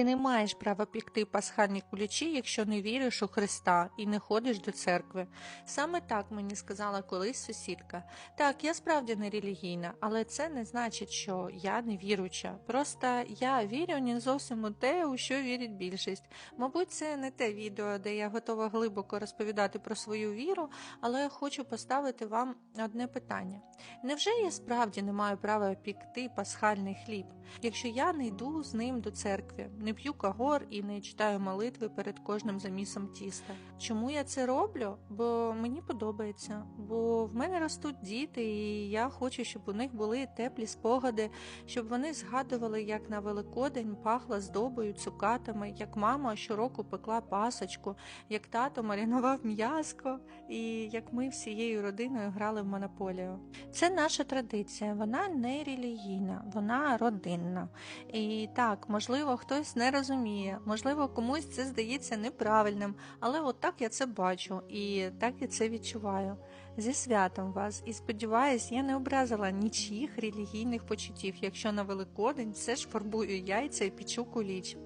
Ти не маєш права пікти пасхальні кулічі, якщо не віриш у Христа і не ходиш до церкви. Саме так мені сказала колись сусідка. Так, я справді не релігійна, але це не значить, що я не віруюча. Просто я вірю не зовсім у те, у що вірить більшість. Мабуть, це не те відео, де я готова глибоко розповідати про свою віру, але я хочу поставити вам одне питання: невже я справді не маю права пікти пасхальний хліб, якщо я не йду з ним до церкви, не п'ю кагор і не читаю молитви перед кожним замісом тіста? Чому я це роблю? Бо мені подобається, бо в мене ростуть діти, і я хочу, щоб у них були теплі спогади, щоб вони згадували, як на Великодень пахла здобою, цукатами, як мама щороку пекла пасочку, як тато маринував м'яско, і як ми всією родиною грали в монополію. Це наша традиція, вона не релігійна, вона родинна. І так, можливо, хтось не розуміє, можливо, комусь це здається неправильним, але от так я це бачу і так я це відчуваю. Зі святом вас і сподіваюсь, я не образила нічиїх релігійних почуттів, якщо на Великодень все ж фарбую яйця і пічу куліч.